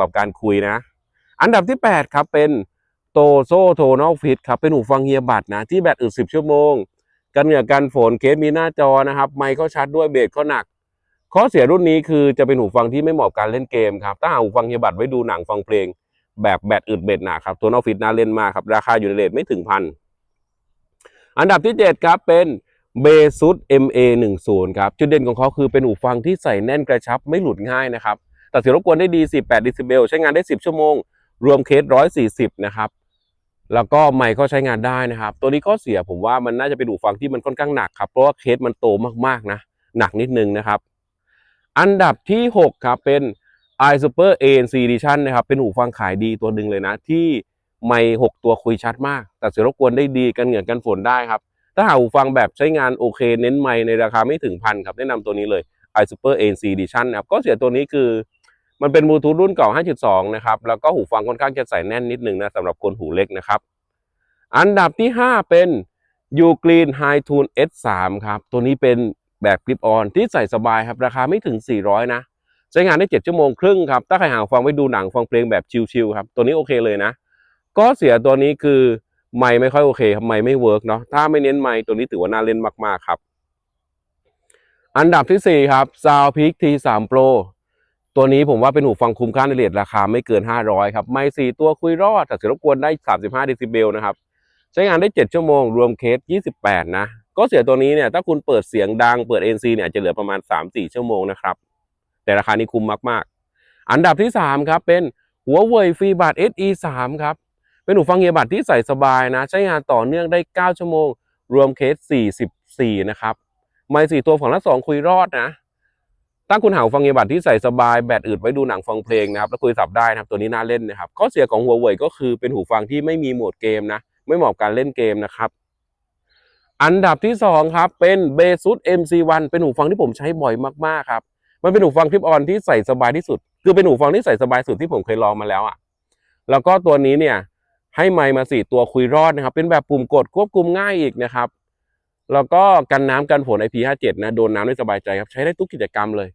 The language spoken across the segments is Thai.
กับการคุยนะ อันดับที่ 8 ครับเป็นโตโซโทนอลฟิตครับเป็นหูฟังเฮียบัตนะ ที่แบตอึด10ชั่วโมง กันเหงื่อกันฝนเคสมีหน้าจอนะครับไมค์ก็ชัดด้วยเบสก็หนัก ข้อเสียรุ่นนี้คือจะเป็นหูฟังที่ไม่เหมาะการเล่นเกมครับถ้าหาหูฟังเฮียบัตไว้ดูหนังฟังเพลง แบบแบตอึดเบสหนาครับตัวนอลฟิตน่าเล่นมากครับราคาอยู่ในเรทไม่ถึงพันอันดับที่ 7 ครับเป็นเบซุด MA 1 0 ครับจุดเด่นของเขาคือเป็นหูฟังที่ใส่แน่นกระชับไม่หลุดง่ายนะครับ แต่เสียงรบกวนได้ดี18ดิซิเบลใช้งานได้ 10 ชั่วโมง รวมเคส 140 นะครับแล้วก็ไมค์ก็ใช้งานได้นะครับ ตัวนี้ข้อเสียผมว่ามันน่าจะเป็นหูฟังที่มันค่อนข้างหนักครับ เพราะว่าเคสมันโตมากๆนะ หนักนิดนึงนะครับ อันดับที่ 6 ครับ เป็น i Super ANC Edition นะครับ เป็นหูฟังขายดีตัวหนึ่งเลยนะ ที่ไมค์6ตัวคุยชัดมาก แต่เสียงรบกวนได้ดีกันเหงื่อกันฝนได้ครับ ถ้าหาหูฟังแบบใช้งานโอเค เน้นไมค์ในราคาไม่ถึงพันครับ แนะนำตัวนี้เลย i Super ANC Edition นะครับก็เสียตัวนี้คือ มันเป็นบลูทูธรุ่นเก่า 5.2 นะครับ แล้วก็หูฟังค่อนข้างจะใส่แน่นนิดนึงนะสำหรับคนหูเล็กนะครับ อันดับที่ 5 เป็น u g r e e n High Tune S3 ครับ ตัวนี้เป็นแบบคลิปออนที่ใส่สบายครับ ราคาไม่ถึง 400 นะ ใช้งานได้ 7 ชั่วโมงครึ่งครับ ถ้าใครหาฟังไว้ดูหนังฟังเพลงแบบชิลๆครับ ตัวนี้โอเคเลยนะ ก็เสียตัวนี้คือไมค์ไม่ค่อยโอเคครับไมค์ไม่เวิร์กเนาะ ถ้าไม่เน้นไมค์ตัวนี้ถือว่าน่าเล่นมากๆครับ อันดับที่ 4 ครับ Soundpeak T3 Pro ตัวนี้ผมว่าเป็นหูฟังคุ้มค่าในเรทราคาไม่เกิน 500 ครับ ไมค์สี่ตัวคุยรอดแต่เสียงรบกวนได้ 35เดซิเบลนะครับ ใช้งานได้ 7 ชั่วโมง รวมเคส 28 นะ ก็เสียตัวนี้เนี่ยถ้าคุณเปิดเสียงดังเปิด NC เนี่ยจะเหลือประมาณ 3-4 ชั่วโมงนะครับ แต่ราคานี้คุ้มมากๆ อันดับที่ 3 ครับ เป็นหัวเว่ยฟรีบัต SE 3ครับเป็นหูฟังเอียบัตที่ใส่สบายนะ ใช้งานต่อเนื่องได้ 9 ชั่วโมง รวมเคส 44 นะครับไมค์สี่ตัวฝั่งละสองคุยรอดนะ ถ้าคุณหาฟังเอียบัตที่ใส่สบายแบตอึดไว้ดูหนังฟังเพลงนะครับแล้วคุยสับได้นะครับตัวนี้น่าเล่นนะครับข้อเสียของหัวเว่ยก็คือเป็นหูฟังที่ไม่มีโหมดเกมนะไม่เหมาะกับการเล่นเกมนะครับอันดับที่2ครับเป็น b บ s u s MC1 เป็นหูฟังที่ผมใช้บ่อยมากๆครับมันเป็นหูฟังคลิปออนที่ใส่สบายที่สุด คือเป็นหูฟังที่ใส่สบายสุดที่ผมเคยลองมาแล้วอะแล้วก็ตัวนี้เนี่ยให้ไมค์มาสี่ตัวคุยรอดนะครับ เป็นแบบปุ่มกดควบคุมง่ายอีกนะครับ แล้วก็กันน้ำกันฝน IP57 นะโดนน้ำได้สบายใจครับ ใช้ได้ทุกกิจกรรมเลย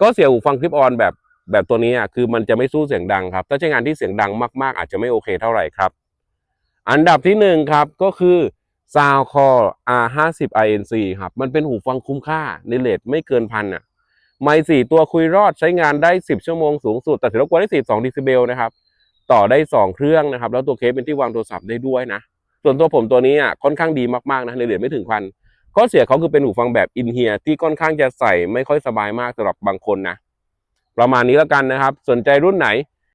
ก็เสียหูฟังคลิปออนแบบแบบตัวนี้อะคือมันจะไม่สู้เสียงดังครับ ถ้าใช้งานที่เสียงดังมากๆ อาจจะไม่โอเคเท่าไหร่ครับ อันดับที่หนึ่งครับก็คือ Soundcore R50 INC ครับ มันเป็นหูฟังคุ้มค่าในเลทไม่เกินพันอะไมค์สี่ตัวคุยรอดใช้งานได้ 10 ชั่วโมงสูงสุด แต่ถือรบกวได้42ดิซิเบลนะครับ ต่อได้ 2 เครื่องนะครับ แล้วตัวเคสเป็นที่วางโทรศัพท์ได้ด้วยนะ ส่วนตัวผมตัวนี้อะค่อนข้างดีมากๆนะในเหรียญไม่ถึงพัน ข้อเสียเขาคือเป็นหูฟังแบบอินเฮียที่ค่อนข้างจะใส่ไม่ค่อยสบายมากสำหรับบางคนนะ ประมาณนี้แล้วกันนะครับ สนใจรุ่นไหน